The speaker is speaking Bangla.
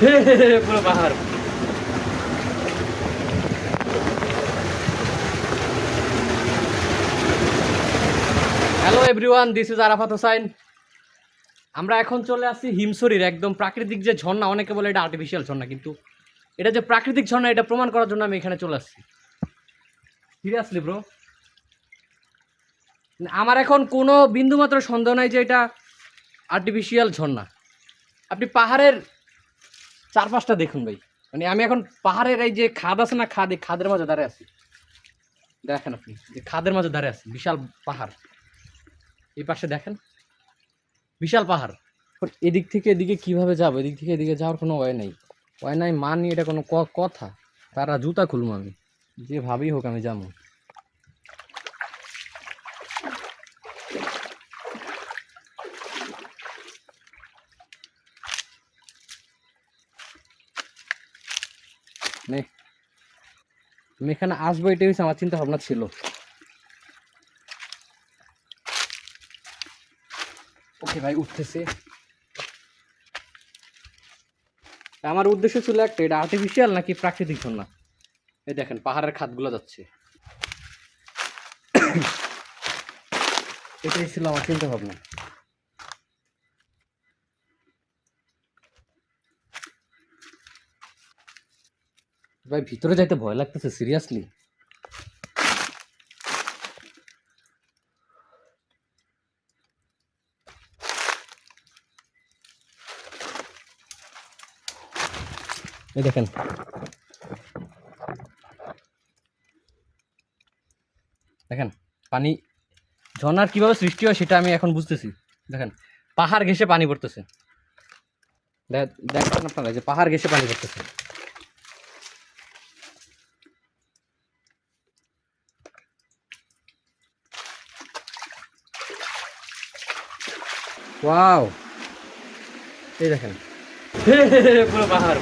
পুরো পাহাড়। Hello everyone this is Arafat Hossain আমরা এখন চলে আসছি হিমসরির একদম প্রাকৃতিক যে ঝর্ণা, অনেকে বলে এটা আর্টিফিশিয়াল ঝর্ণা, কিন্তু এটা যে প্রাকৃতিক ঝর্ণা, এটা প্রমাণ করার জন্য আমি এখানে চলে আসছি। সিরিয়াসলি ব্রো আমার এখন কোনো বিন্দুমাত্র সন্দেহ নাই যে এটা আর্টিফিশিয়াল ঝর্ণা। আপনি পাহাড়ের চারপাশটা দেখুন ভাই। মানে আমি এখন পাহাড়ের এই যে খাদ আছে না খাদ, এই খাদের মাঝে দাঁড়িয়ে আছি। দেখেন আপনি যে খাদের মাঝে দাঁড়িয়ে আছি, বিশাল পাহাড়। এই পাশে দেখেন, বিশাল পাহাড়। এদিক থেকে এদিকে কীভাবে যাব? এদিক থেকে এদিকে যাওয়ার কোনো ওয়ে নাই। ওয়ে নাই মানি এটা কোনো কথা। তারা জুতা খুলবো আমি। যে ভাবেই হোক আমি যাব। নে আমি এখানে আসব, এটাই আমার চিন্তা ভাবনা ছিল। ওকে ভাই, উঠতেছে। আমার উদ্দেশ্য ছিল একটা, এটা আর্টিফিশিয়াল নাকি প্রাকৃতিক ঝর্ণা? এই দেখেন, পাহাড়ের খাতগুলো যাচ্ছে। এটাই ছিল আমার চিন্তা ভাবনা ভাই, ভিতরে যাইতে ভয় লাগতেছে সিরিয়াসলি এই দেখেন। দেখেন, পানি, ঝর্ণার কীভাবে সৃষ্টি হয় সেটা আমি এখন বুঝতেছি। দেখেন, পাহাড় ঘেসে পানি পড়তেছে। দেখেন আপনারা যে পাহাড় ঘেসে পানি পড়তেছে। ওয়াও এই দেখেন। পুরো পাহাড়।